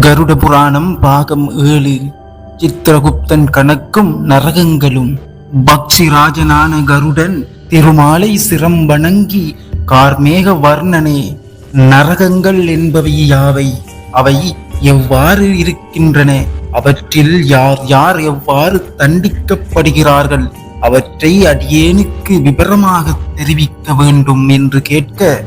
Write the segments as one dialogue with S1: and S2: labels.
S1: கருட புராணம் பாகம் ஏழு. சித்திரகுப்தன் கணக்கும் நரகங்களும். பக்ஷிராஜனான கருடன் திருமாலை சிரம் வணங்கி கார்மேக வர்ணனே நரகங்கள் என்பவை யாவை? அவை எவ்வாறு இருக்கின்றன? அவற்றில் யார் யார் எவ்வாறு தண்டிக்கப்படுகிறார்கள்? அவற்றை அடியேனுக்கு விபரமாக தெரிவிக்க வேண்டும் என்று கேட்க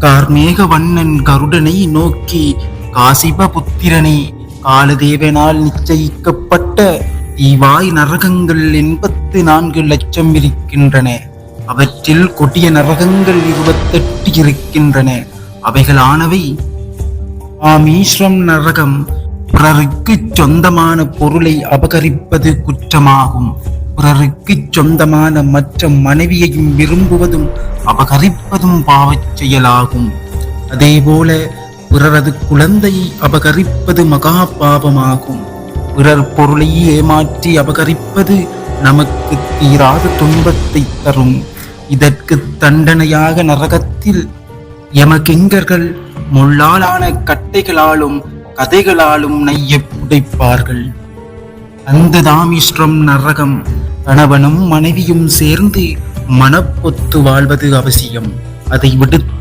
S1: கார்மேக வண்ணன் கருடனை நோக்கி காசிபபுத்திரனே காலதேவனால் நிச்சயிக்கப்பட்ட தீவாய் நரகங்கள் எண்பத்து நான்கு லட்சம் இருக்கின்றன. அவற்றில் கொடிய நரகங்கள் இருபத்தெட்டு இருக்கின்றன. அவைகளானவை ஆமீஸ்வரம் நரகம். பிறருக்கு சொந்தமான பொருளை அபகரிப்பது குற்றமாகும். பிறருக்கு சொந்தமான மற்ற மனைவியையும் விரும்புவதும் அபகரிப்பதும் பாவச் செயலாகும். அதேபோல பிறரது குழந்தையை அபகரிப்பது மகா பாவமாகும் பிறர் பொருளை ஏமாற்றி அபகரிப்பது நமக்கு தீராத துன்பத்தை தரும். இதற்கு தண்டனையாக நரகத்தில் யமகிங்கர்கள் முள்ளாலான கட்டைகளாலும் கதைகளாலும் நைய புடைப்பார்கள் அந்த தாமிஸ்ரம் நரகம் கணவனும் மனைவியும் சேர்ந்து மனப்பொத்து வாழ்வது அவசியம். அதை விடுத்து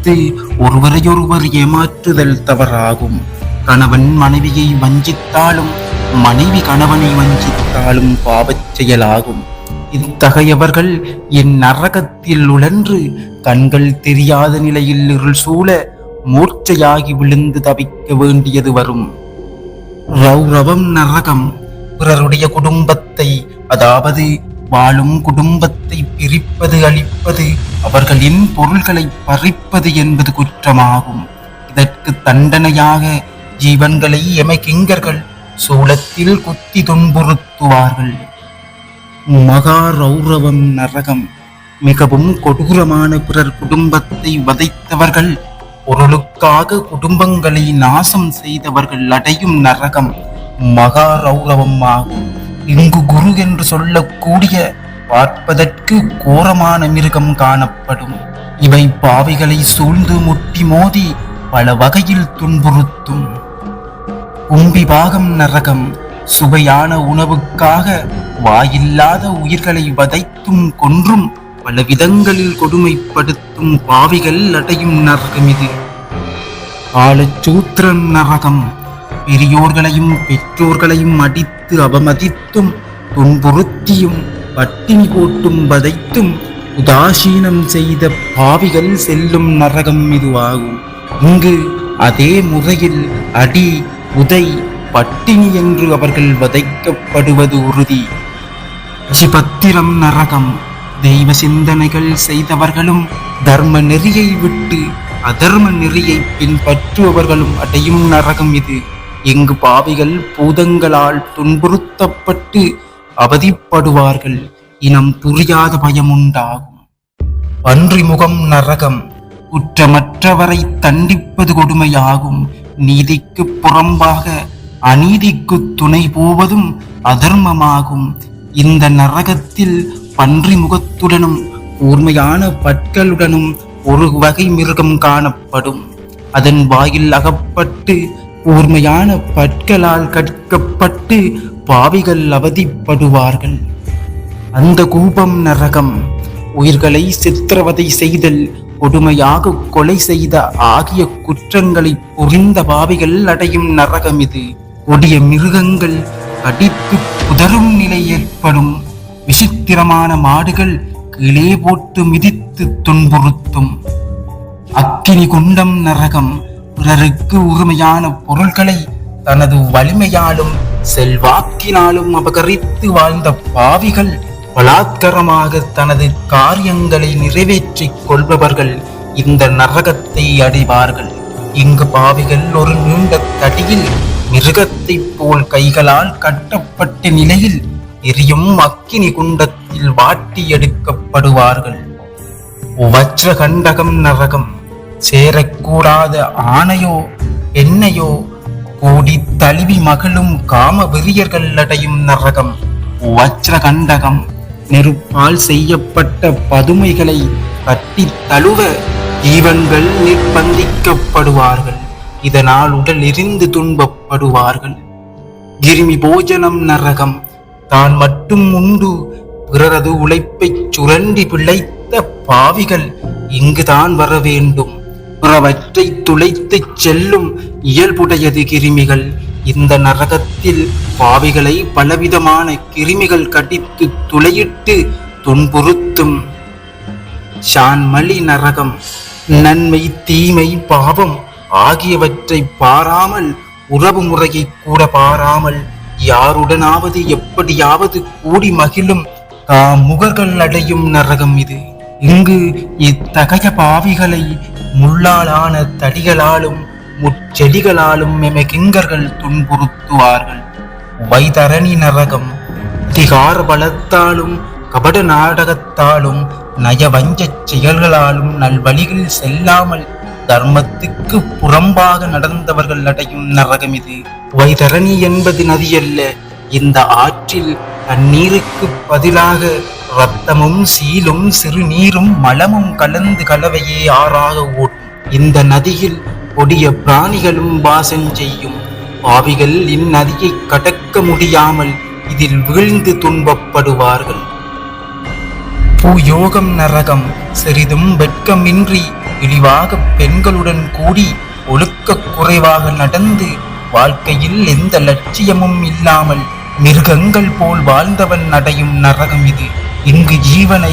S1: ஒருவரையொருவர் ஏமாற்றுதல் தவறாகும். கணவன் மனைவியை வஞ்சித்தாலும் மனைவி கணவனை வஞ்சித்தாலும் பாவச் செயலாகும். இத்தகையவர்கள் என் நரகத்தில் உழன்று கண்கள் தெரியாத நிலையில் இருள் சூழ மூர்ச்சையாகி விழுந்து தவிக்க வேண்டியது வரும். ரௌரவம் நரகம் பிறருடைய குடும்பத்தை அதாவது வாழும் குடும்பத்தை பிரிப்பது அழிப்பது அவர்களின் பொருள்களை பறிப்பது என்பது குற்றமாகும். இதற்கு தண்டனையாக ஜீவன்களை எமகிங்கர்கள் சூளத்தில் குத்தி துன்புறுத்துவார்கள். மகா ரௌரவம் நரகம் மிகவும் கொடூரமான பிறர் குடும்பத்தை வதைத்தவர்கள் பொருளுக்காக குடும்பங்களை நாசம் செய்தவர்கள் அடையும் நரகம் மகா ரௌரவம் ஆகும். இங்கு குரு என்று சொல்லக்கூடிய பார்ப்பதற்கு கோரமான மிருகம் காணப்படும். இவை பாவிகளை சூழ்ந்து முட்டி மோதி பல வகையில் துன்புறுத்தும். கும்பி பாகம் நரகம் சுவையான உணவுக்காக வாயில்லாத உயிர்களை வதைத்தும் கொன்றும் பல விதங்களில் கொடுமைப்படுத்தும் பாவிகள் அடையும் நரகம் இது காலச்சூத்திரன் நரகம் பெரியோர்களையும் பெற்றோர்களையும் அடித்து அவமதித்தும் துன்புறுத்தியும் பட்டினி போட்டும் வதைத்தும் உதாசீனம் செய்த பாவிகள் செல்லும் நரகம் இதுவாகும். இங்கு அதே முறையில் அடி உதை பட்டினி என்று அவர்கள் வதைக்கப்படுவது உறுதி. சிபத்திரம் நரகம். தெய்வ சிந்தனைகள் செய்தவர்களும் தர்ம நெறியை விட்டு அதர்ம நெறியை பின்பற்றுபவர்களும் அடையும் நரகம் இது. இங்கு பாவிகள் பூதங்களால் துன்புறுத்தப்பட்டு அவதிப்படுவார்கள். இனம் புரியாத பயம் உண்டாகும் பன்றிமுகம் நரகம் குற்றமற்றவரை தண்டிப்பது கொடுமையாகும். நீதிக்கு புறம்பாக அநீதிக்கு துணை போவதும் அதர்மமாகும். இந்த நரகத்தில் பன்றி முகத்துடனும் கூர்மையான பற்களுடனும் ஒரு வகை மிருகம் காணப்படும். அதன் வாயில் அகப்பட்டு கூர்மையான பற்களால் கற்கப்பட்டு பாவிகள் அவதிப்படுவார்கள். அந்த கூபம் நரகம் உயிர்களை சித்திரவதை செய்தல் கொடுமையாக கொலை செய்த ஆகிய குற்றங்களை புரிந்த பாவிகள் அடையும் நரகம் இது. கொடிய மிருகங்கள் கடித்து புதரும் நிலை ஏற்படும். விசித்திரமான மாடுகள் கீழே போட்டு மிதித்து துன்புறுத்தும். அக்கினி குண்டம் நரகம் பிறருக்கு உரிமையான பொருள்களை தனது வலிமையாலும் செல்வாக்கினாலும் அபகரித்து வாழ்ந்த பாவிகள் பலாத்கரமாக தனது காரியங்களை நிறைவேற்றிக் கொள்பவர்கள் இந்த நரகத்தை அடைவார்கள். இங்கு பாவிகள் ஒரு நீண்ட தடியில் மிருகத்தைப் போல் கைகளால் கட்டப்பட்ட நிலையில் எரியும் அக்கினி குண்டத்தில் வாட்டி எடுக்கப்படுவார்கள். வஜ்ரகண்டகம் நரகம் சேரக்கூடாத ஆணையோ பெண்ணையோ கூடி தழுவி மகளும் காம வெறியர்கள் அடையும் நரகம். வஜ்ரகண்டகம் நெருப்பால் செய்யப்பட்ட பதுமைகளை கட்டி தழுவ ஜீவன்கள் நிர்பந்திக்கப்படுவார்கள். இதனால் உடல் எரிந்து துன்பப்படுவார்கள். கிருமி போஜனம் நரகம். தான் மட்டும் உண்டு. பிறரது உழைப்பைச் சுரண்டி பிழைத்த பாவிகள் இங்குதான் வர வேண்டும். பிறவற்றை துளைத்துச் செல்லும் இயல்புடையது கிருமிகள். இந்த நரகத்தில் பாவிகளை பலவிதமான கிருமிகள் கடித்து துளையிட்டு துன்புறுத்தும். ஷான்மலி நரகம் நன்மை தீமை பாவம் ஆகியவற்றை பாராமல் உறவு முறையை கூட பாராமல் யாருடனாவது எப்படியாவது கூடி மகிழும் முகர்கள் அடையும் நரகம் இது. இங்கு இத்தகைய பாவிகளை முள்ளாலான தடிகளாலும் முச்செடிகளாலும் எமகிங்கர்கள் துன்புறுத்துவார்கள். வைதரணி நரகம் திகார் பலத்தாலும் கபட நாடகத்தாலும் நயவஞ்சச் செயல்களாலும் நல்வழிகளில் செல்லாமல் தர்மத்துக்கு புறம்பாக நடந்தவர்கள் அடையும் நரகம் இது வைதரணி என்பது நதியல்ல. இந்த ஆற்றில் தண்ணீருக்கு பதிலாக ரத்தமும் சீலும் சிறுநீரும் மலமும் கலந்து கலவையே ஆறாக ஓடும் இந்த நதியில் கொடிய பிராணிகளும் வாசம் செய்யும். பாவிகள் இந்நதியை கடக்க முடியாமல் இதில் வீழ்ந்து துன்பப்படுவார்கள். பூயோகம் நரகம் சிறிதும் வெட்கமின்றி இழிவாக பெண்களுடன் கூடி ஒழுக்கக் குறைவாக நடந்து வாழ்க்கையில் எந்த லட்சியமும் இல்லாமல் மிருகங்கள் போல் வாழ்ந்தவன் அடையும் நரகம் இது. இங்கு ஜீவனை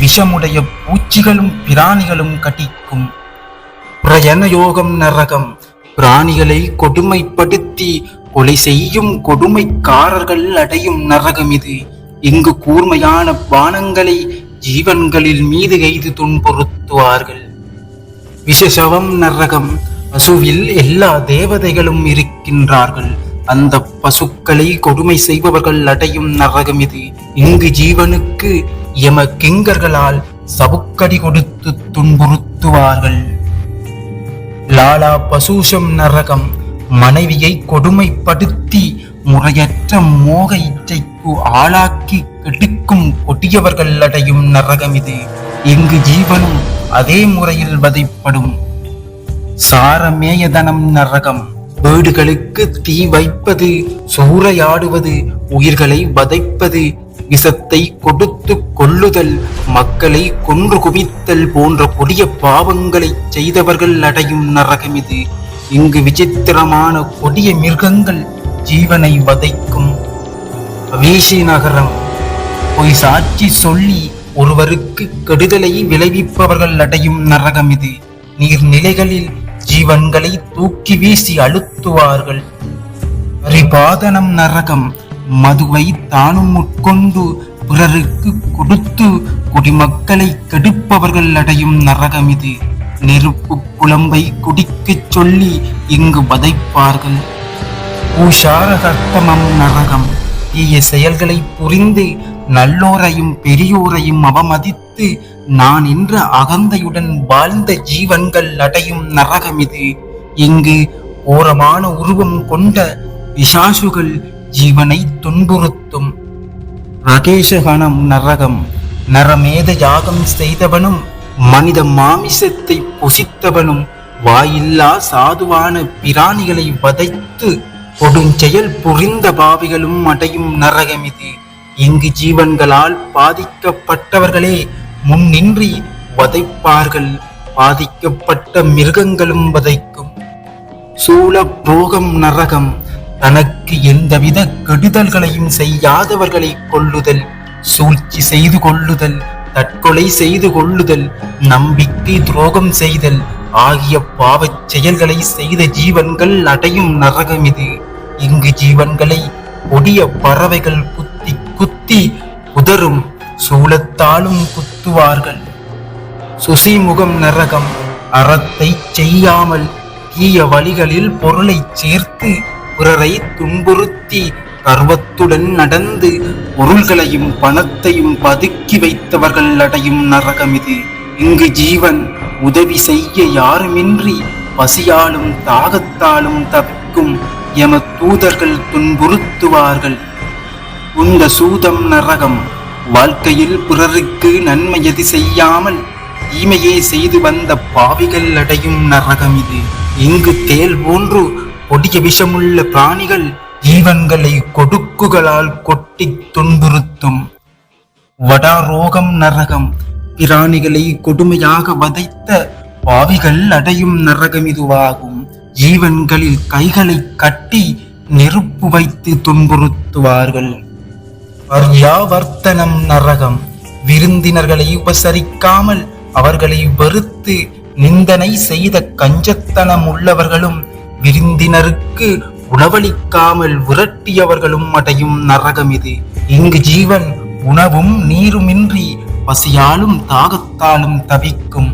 S1: விஷமுடைய பூச்சிகளும் பிராணிகளும் கட்டிக்கும். பிரயணயோகம் நரகம். பிராணிகளை கொடுமைப்படுத்தி கொலை செய்யும் கொடுமைக்காரர்கள் அடையும் நரகம் இது. இங்கு கூர்மையான பானங்களை ஜீவன்களில் மீது எய்து துன்புறுத்துவார்கள். விஷசவம் நரகம். பசுவில் எல்லா தேவதைகளும் இருக்கின்றார்கள். அந்த பசுக்களை கொடுமை செய்பவர்கள் அடையும் நரகம் இது. இங்கு ஜீவனுக்கு எம கிங்கர்களால் சவுக்கடி கொடுத்து துன்புறுத்துவார்கள். லாலா பசூஷம் நரகம் மனைவியை கொடுமைப்படுத்தி முறையற்ற மோக இச்சைக்கு ஆளாக்கி கெடுக்கும் கொடியவர்கள் அடையும் நரகம் இது. இங்கு ஜீவனும் அதே முறையில் வதைப்படும். சாரமேயதனம் நரகம் வீடுகளுக்கு தீ வைப்பது சூறையாடுவது உயிர்களை வதைப்பது விஷத்தை கொடுத்து கொள்ளுதல் மக்களை கொன்று குவித்தல் போன்ற கொடிய பாவங்களை செய்தவர்கள் அடையும் நரகம் இது. இங்கு விசித்திரமான கொடிய மிருகங்கள் ஜீவனை வதைக்கும். வீசி நகரம். பொய் சாட்சி சொல்லி ஒருவருக்கு கெடுதலை விளைவிப்பவர்கள் அடையும் நரகம் இது. நீர்நிலைகளில் ஜீவன்களை தூக்கி வீசி அழுத்துவார்கள். பரிபாதனம் நரகம் மதுவை தானும் உட்கொண்டு பிறருக்கு கொடுத்து குடிமக்களை கெடுப்பவர்கள் அடையும் நரகம் இது. நெருப்பு குழம்பை குடிக்கச் சொல்லி இங்கு வதைப்பார்கள். ஊஷாரகர்த்தமம் நரகம். தீய செயல்களை புரிந்து நல்லோரையும் பெரியோரையும் அவமதித்து நான் என்ற அகந்தையுடன் வாழ்ந்த ஜீவன்கள் அடையும் நரகம் இது. இங்கு ஓரமான உருவம் கொண்ட பிசாசுகள் ஜீவனை துன்புறுத்தும். ரகேஷகணம் நரகம். நரமேத யாகம் செய்தவனும் மனித மாமிசத்தை பொசித்தவனும் வாயில்லா சாதுவான பிராணிகளை வதைத்து கொடுஞ்செயல் புரிந்த பாவிகளும் அடையும் நரகம் இது. இங்கு ஜீவன்களால் பாதிக்கப்பட்டவர்களே முன்னின்றி வதைப்பார்கள். பாதிக்கப்பட்ட மிருகங்களும் வதைக்கும். சூழ புரோகம் நரகம் தனக்கு எந்தவித கெடுதல்களையும் செய்யாதவர்களை கொள்ளுதல் சூழ்ச்சி செய்து கொள்ளுதல் தற்கொலை செய்து கொள்ளுதல் நம்பிக்கை துரோகம் செய்தல் ஆகிய பாவச் செயல்களை செய்த ஜீவன்கள் அடையும் நரகம் இது. இங்கு ஜீவன்களை கொடிய பறவைகள் குத்தி குத்தி உதரும் சூலத்தாலும் குத்துவார்கள். சுசிமுகம் நரகம் அறத்தை செய்யாமல் தீய வழிகளில் பொருளை சேர்த்து பிறரை துன்புறுத்தி கர்வத்துடன் நடந்து பொருள்களையும் பணத்தையும் பதுக்கி வைத்தவர்கள் அடையும் நரகம் இது. இங்கு ஜீவன் உதவி செய்ய யாருமின்றி பசியாலும் தாகத்தாலும் தவிக்கும் எம தூதர்கள் துன்புறுத்துவார்கள். உந்த சூதம் நரகம். வாழ்க்கையில் பிறருக்கு நன்மை எது செய்யாமல் தீமையே செய்து வந்த பாவிகள் அடையும் நரகம் இது. இங்கு தேல் போன்று கொடிய விஷமுள்ள பிராணிகள் ஜீவன்களை கொடுக்குகளால் கொட்டி துன்புறுத்தும். வடாரோகம் நரகம். பிராணிகளை கொடுமையாக வதைத்த பாவிகள் அடையும் நரகம் இதுவாகும். ஜீவன்களில் கைகளை கட்டி நெருப்பு வைத்து துன்புறுத்துவார்கள். பர்யாவர்த்தனம் நரகம். விருந்தினர்களை உபசரிக்காமல் அவர்களை வெறுத்து நிந்தனை செய்த கஞ்சத்தனம் உள்ளவர்களும் விருந்தினருக்கு உணவளிக்காமல் விரட்டியவர்களும் அடையும் நரகம் இது. இங்கு ஜீவன் உணவும் நீருமின்றி பசியாலும் தாகத்தாலும் தவிக்கும்.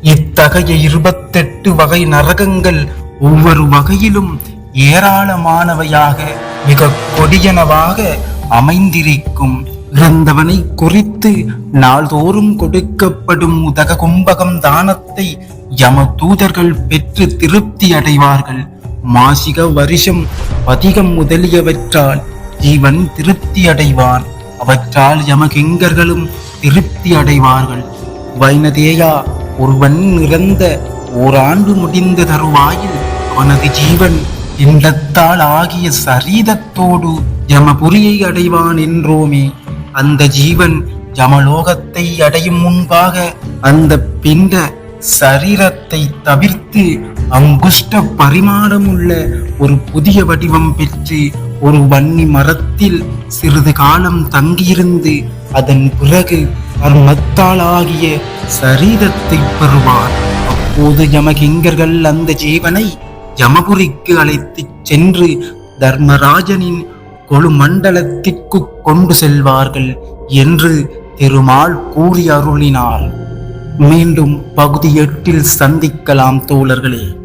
S1: இத்தகைய இருபத்தெட்டு வகை நரகங்கள் ஒவ்வொரு வகையிலும் ஏராளமானவையாக மிக கொடியனவாக அமைந்திருக்கும். இறந்தவனை குறித்து நாள்தோறும் கொடுக்கப்படும் உதக கும்பகம் தானத்தை யம தூதர்கள் பெற்று திருப்தி அடைவார்கள். மாசிக வருஷம் அதிகம் முதலியவற்றால் ஜீவன் திருப்தி அடைவான். அவற்றால் யமகிங்கர்களும் திருப்தி அடைவார்கள். வைனதேயா ஒருவன் இறந்த ஓராண்டு முடிந்த தருவாயில் அவனது ஜீவன் பிண்டத்தால் ஆகிய சரீதத்தோடு யமபுரியை அடைவான் என்றோமே. அந்த ஜீவன் யமலோகத்தை அடையும் முன்பாக அந்த பிண்ட சரீரத்தை தவிர்த்து அங்குஷ்ட பரிமாணமுள்ள ஒரு புதிய வடிவம் பெற்று ஒரு வன்னி மரத்தில் சிறிது காலம் தங்கியிருந்து அதன் பிறகு மத்தாளாகிய சரீரத்தை பெறுவார். அப்போது யமகிங்கர்கள் அந்த ஜீவனை யமபுரிக்கு அழைத்துச் சென்று தர்மராஜனின் கொழுமண்டலத்திற்கு கொண்டு செல்வார்கள் என்று பெருமாள் கூறி அருளினார். மீண்டும் பகுதி எட்டில் சந்திக்கலாம் தோழர்களே.